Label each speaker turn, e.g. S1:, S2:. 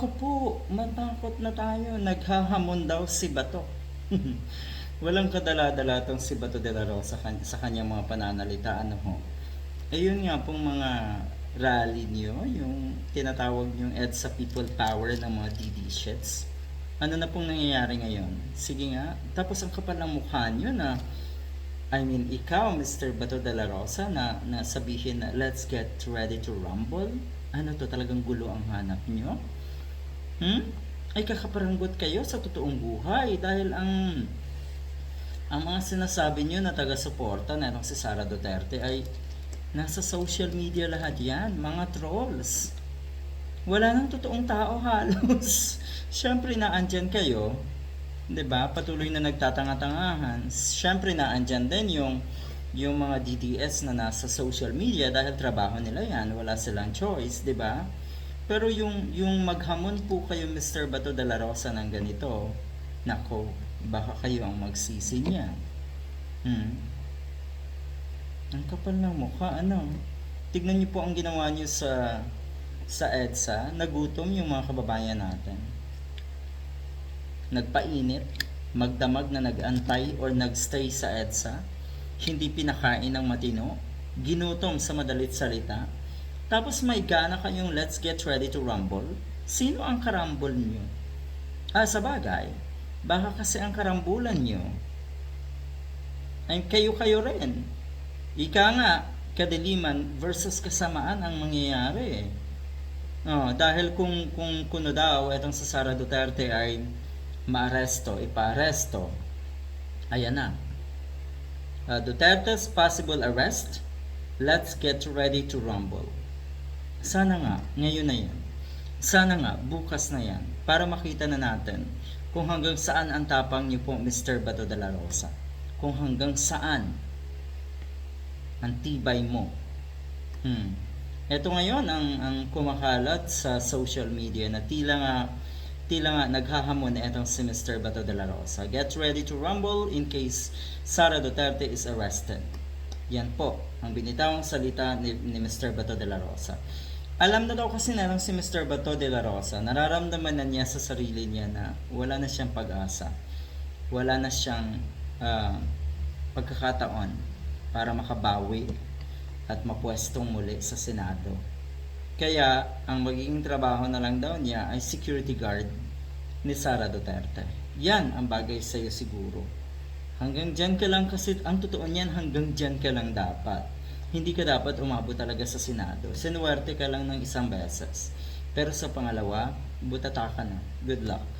S1: Ako po, matakot na tayo. Naghahamon daw si Bato. Walang kadala-dala tong si Bato de la Rosa sa kanyang mga pananalita. Ano ho? Ayun nga pong mga rally niyo, yung tinatawag yung EDSA People Power ng mga DD shits. Ano na pong nangyayari ngayon? Sige nga, tapos ang kapal ng mukha niyo na I mean, ikaw, Mr. Bato de la Rosa, na, na sabihin na let's get ready to rumble? Ano to, talagang gulo ang hanap nyo? Hmm? Ay kakaparanggot kayo sa totoong buhay dahil ang ang mga sinasabi nyo na taga-suporta na si Sara Duterte ay nasa social media lahat yan, mga trolls. Wala nang totoong tao halos. Siyempre na andyan kayo, 'di ba? Patuloy na nagtatanga-tangahan. Siyempre na andyan din yung yung mga DDS na nasa social media dahil trabaho nila 'yan, wala silang choice, 'di ba? Pero yung yung maghamon po kayo Mr. Bato de la Rosa ng ganito, nako, baka kayo ang magsisi niya. Hmm. Ang kapal ng mukha, ano? Tignan niyo po ang ginawa niyo sa sa EDSA, nagutom yung mga kababayan natin nagpainit, magdamag na nagantay or nagstay sa EDSA, hindi pinakain ng matino, ginutom sa madalit salita, tapos may gana kayong let's get ready to rumble. Sino ang karambol nyo? Ah, sa bagay, baka kasi ang karambulan nyo ay kayo-kayo rin. Ika nga, kadiliman versus kasamaan ang mangyayari. Oh, dahil kung kung kuno daw etong sa Sara Duterte ay maaresto, iparesto. Ayan na. Uh, Duterte's possible arrest. Let's get ready to rumble. Sana nga, ngayon na yan. Sana nga, bukas na yan. Para makita na natin kung hanggang saan ang tapang niyo po, Mr. Bato de la Rosa. Kung hanggang saan ang tibay mo. Hmm. Ito ngayon ang, ang kumakalat sa social media na tila nga tila nga naghahamon na itong si Mr. Bato de la Rosa. Get ready to rumble in case Sara Duterte is arrested. Yan po, ang binitawang salita ni, ni Mr. Bato de la Rosa. Alam na daw kasi na si Mr. Bato de la Rosa, nararamdaman na niya sa sarili niya na wala na siyang pag-asa. Wala na siyang ah, pagkakataon para makabawi at mapwestong muli sa Senado. Kaya, ang magiging trabaho na lang daw niya ay security guard ni Sara Duterte. Yan ang bagay sa iyo siguro. Hanggang dyan ka lang kasi, ang totoo niyan, hanggang dyan ka lang dapat. Hindi ka dapat umabot talaga sa Senado. Sinuwerte ka lang ng isang beses. Pero sa pangalawa, butata ka na. Good luck.